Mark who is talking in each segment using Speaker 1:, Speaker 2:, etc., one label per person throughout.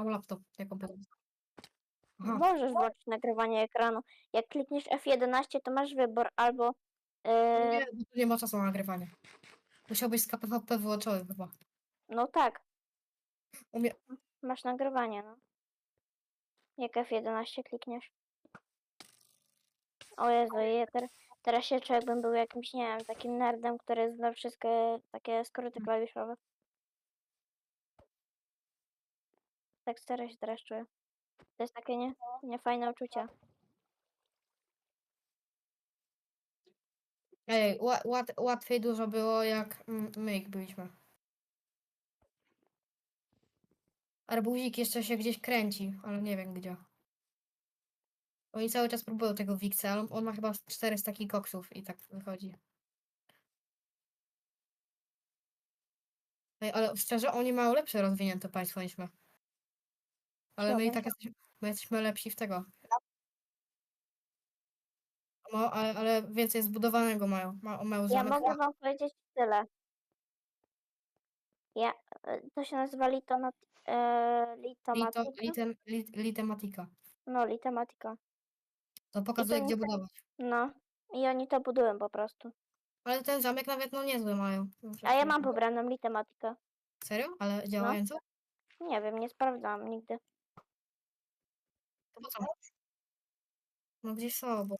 Speaker 1: mam laptop, nie komputer. Aha,
Speaker 2: Możesz włączyć nagrywanie ekranu. Jak klikniesz F11, to masz wybór albo. Yy,
Speaker 1: nie, bo tu nie ma czasu na nagrywanie. Musiałbyś z KPVP wyłączony chyba.
Speaker 2: no tak,
Speaker 1: U mnie,
Speaker 2: masz nagrywanie, no. Jak F11 klikniesz. O Jezu, ja ter, teraz się czuję, jakbym był jakimś, nie wiem, takim nerdem, który zna wszystkie takie skróty klawiszowe. Tak teraz się teraz czuję. To jest takie nie, niefajne uczucie.
Speaker 1: ej, ła, łat, łatwiej dużo było jak mm, my jak byliśmy. Arbuzik jeszcze się gdzieś kręci, ale nie wiem gdzie. Oni cały czas próbują tego Wiksa, ale on ma chyba 400 takich koksów i tak wychodzi. Ej, ale szczerze, oni mają lepsze rozwinięte państwo niż my. Ale my i tak jesteśmy, my jesteśmy lepsi w tego. No, ale, ale więcej zbudowanego mają. Ma, mają
Speaker 2: Ja
Speaker 1: zamek.
Speaker 2: mogę wam powiedzieć tyle. Ja, e, to się nazywa litomat, e,
Speaker 1: Lito,
Speaker 2: litomatika.
Speaker 1: litem, lit, litematika.
Speaker 2: No, litematika.
Speaker 1: To pokazuje,
Speaker 2: to
Speaker 1: gdzie
Speaker 2: nie-
Speaker 1: budować.
Speaker 2: No. I oni to budują po prostu.
Speaker 1: Ale ten zamek nawet no niezły mają.
Speaker 2: A ja mam pobraną litematikę.
Speaker 1: Serio? Ale działającą?
Speaker 2: Nie wiem, nie sprawdzałam nigdy.
Speaker 1: Po co? No gdzieś są, bo...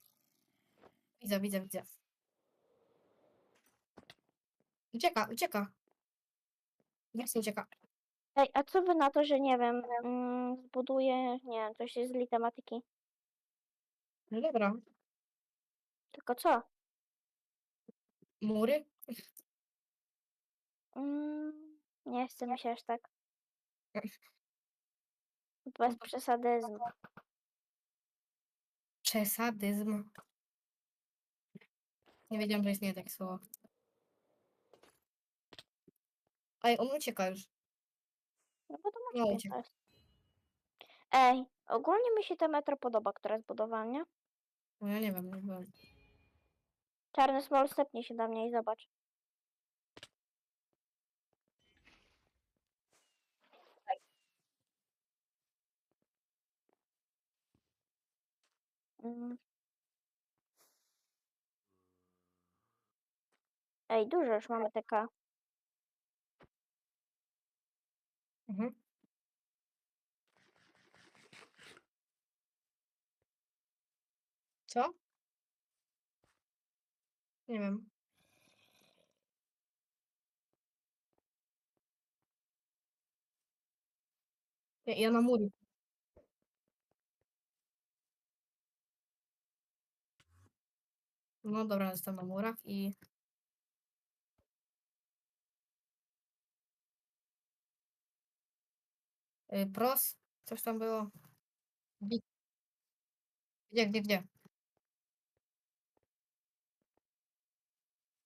Speaker 1: Widzę, widzę, widzę. Ucieka, ucieka. Się ucieka?
Speaker 2: Ej, a co wy na to, że nie wiem, mm, zbuduję, nie wiem, coś z litematiki.
Speaker 1: No dobra.
Speaker 2: Tylko co?
Speaker 1: Mury?
Speaker 2: Mm, nie chce mi się aż tak. Bez przesadyzmu.
Speaker 1: Przesadyzm. Nie wiedziałam, że istnieje takie słowo. Ej, on ucieka już.
Speaker 2: No bo to może
Speaker 1: uciekł.
Speaker 2: jest. Ej, ogólnie mi się ta metro podoba, która zbudowała, nie?
Speaker 1: No ja nie wiem, nie byłem.
Speaker 2: Czarny small stepnie się do mnie i zobacz. Ej, dużo już mamy taka.
Speaker 1: Mhm. Co? Nie wiem. Ja, ja na mury. No dobra, jestem na murach i... Y, Pros? Coś tam było? Gdzie, gdzie, gdzie?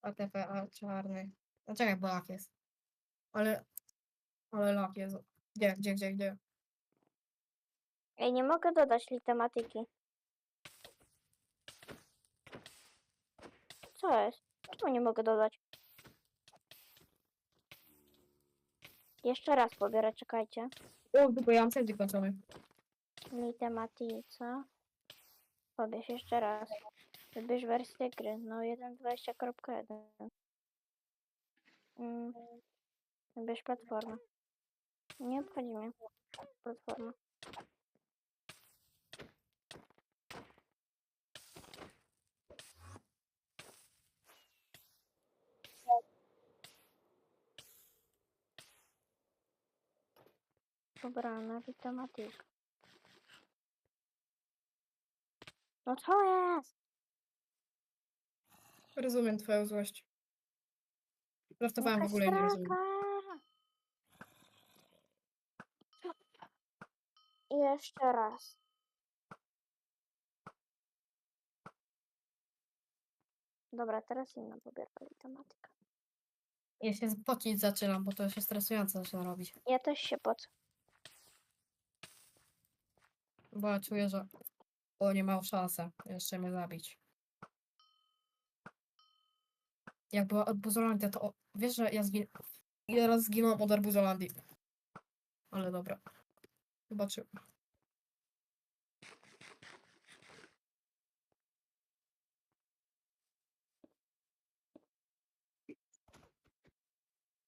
Speaker 1: ATP, a czarny. No czekaj, bo lak jest. Ale... Ale lak jest. Gdzie, gdzie, gdzie, gdzie?
Speaker 2: Ej, nie mogę dodać litematyki. Co jest? Czemu nie mogę dodać? Jeszcze raz pobiorę, czekajcie.
Speaker 1: O, tylko ja mam sędzi kończony.
Speaker 2: Litematica. Pobierz jeszcze raz. Wybierz wersję gry. No 1.20.1. Mm. Wybierz platformę. Nie obchodzi mnie. Platforma. Pobrana litematyka. No co jest?
Speaker 1: Rozumiem twoją złość. Żartowałem w ogóle, nie rozumiem.
Speaker 2: sraka. I jeszcze raz. Dobra, teraz inna pobierka tematyka.
Speaker 1: Ja się pocić zaczynam, bo to się stresujące zaczyna robić.
Speaker 2: Ja też się pod.
Speaker 1: Bo ja czuję, że oni mają szansę jeszcze mnie zabić. Jak była Arbuzolandia, to o- wiesz, że ja zgin... Ja raz zginąłem od Arbuzolandii. Ale dobra. Zobaczył.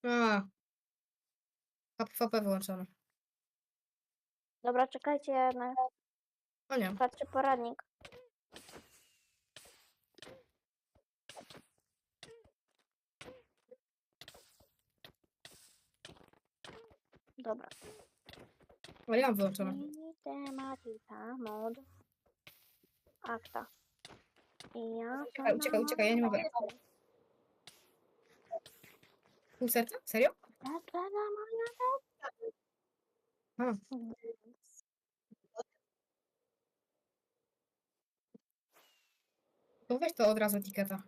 Speaker 1: A. HPV wyłączone.
Speaker 2: Dobra, czekajcie, na...
Speaker 1: O nie.
Speaker 2: patrzę poradnik. Dobra.
Speaker 1: Ale ja mam wyłączone.
Speaker 2: Tematyka, mod. Akta. I ja...
Speaker 1: Uciekaj, uciekaj, uciekaj, ja nie mogę. Pół serca? Serio? A. Weź to od razu etykieta.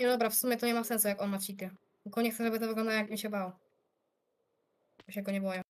Speaker 1: Nie dobra, w sumie to nie ma sensu jak on ma cheaty. Tylko nie chcę, żeby to wyglądało jak mi się bał. Się go nie boję.